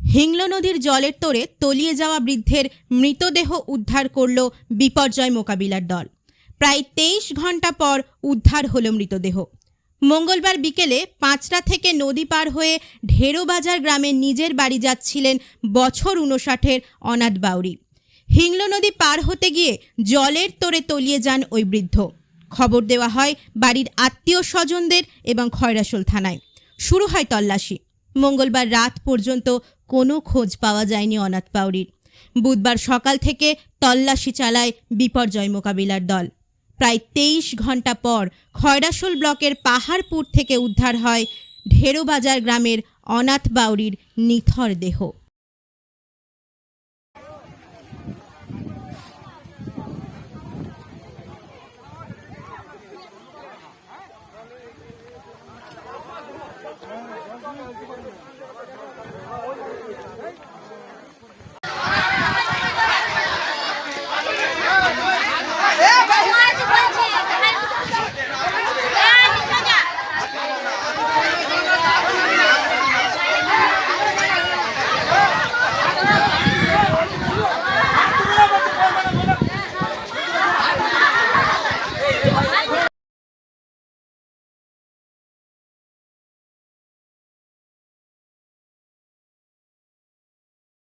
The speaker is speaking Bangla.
হিংল নদীর জলের তোরে তলিয়ে যাওয়া বৃদ্ধের মৃতদেহ উদ্ধার করল বিপর্যয় মোকাবিলার দল। প্রায় তেইশ ঘণ্টা পর উদ্ধার হলো মৃতদেহ। মঙ্গলবার বিকেলে পাঁচটা থেকে নদী পার হয়ে ঢেরোবাজার গ্রামে নিজের বাড়ি যাচ্ছিলেন বছর উনষাটের অনাথ বাউরি হিংল নদী পার হতে গিয়ে জলের তোরে তলিয়ে যান ওই বৃদ্ধ। খবর দেওয়া হয় বাড়ির আত্মীয় স্বজনদের এবং খয়রাসোল থানায়। শুরু হয় তল্লাশি। মঙ্গলবার রাত পর্যন্ত কোনো খোঁজ পাওয়া যায়নি অনাথ পাউরির বুধবার সকাল থেকে তল্লাশি চালায় বিপর্যয় মোকাবিলার দল। প্রায় তেইশ ঘণ্টা পর খয়রাশোল ব্লকের পাহাড়পুর থেকে উদ্ধার হয় ঢেরোবাজার গ্রামের অনাথ বাউরির নিথর দেহ।